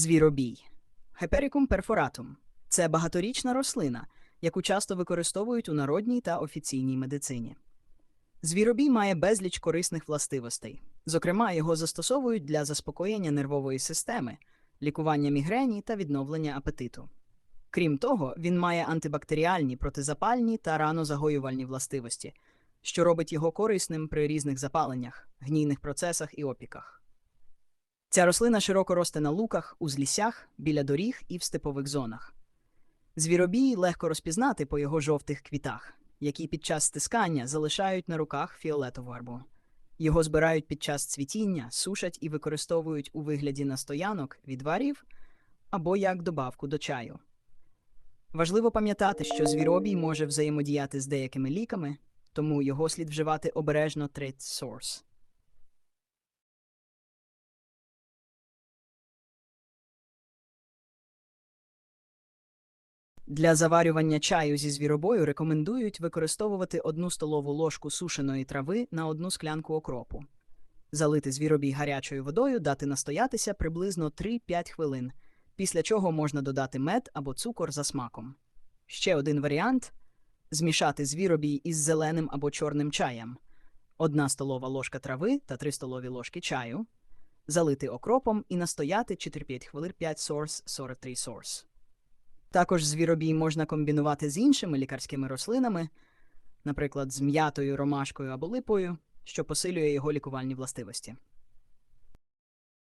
Звіробій. Hypericum perforatum – це багаторічна рослина, яку часто використовують у народній та офіційній медицині. Звіробій має безліч корисних властивостей. Зокрема, його застосовують для заспокоєння нервової системи, лікування мігрені та відновлення апетиту. Крім того, він має антибактеріальні, протизапальні та ранозагоювальні властивості, що робить його корисним при різних запаленнях, гнійних процесах і опіках. Ця рослина широко росте на луках, узліссях, біля доріг і в степових зонах. Звіробій легко розпізнати по його жовтих квітах, які під час стискання залишають на руках фіолетову арбу. Його збирають під час цвітіння, сушать і використовують у вигляді настоянок, відварів або як добавку до чаю. Важливо пам'ятати, що звіробій може взаємодіяти з деякими ліками, тому його слід вживати обережно treat source. Для заварювання чаю зі звіробою рекомендують використовувати одну столову ложку сушеної трави на одну склянку окропу. Залити звіробій гарячою водою, дати настоятися приблизно 3-5 хвилин, після чого можна додати мед або цукор за смаком. Ще один варіант змішати звіробій із зеленим або чорним чаєм. Одна столова ложка трави та 3 столові ложки чаю, залити окропом і настояти 4-5 хвилин 5 source 43 source. Також звіробій можна комбінувати з іншими лікарськими рослинами, наприклад, з м'ятою, ромашкою або липою, що посилює його лікувальні властивості.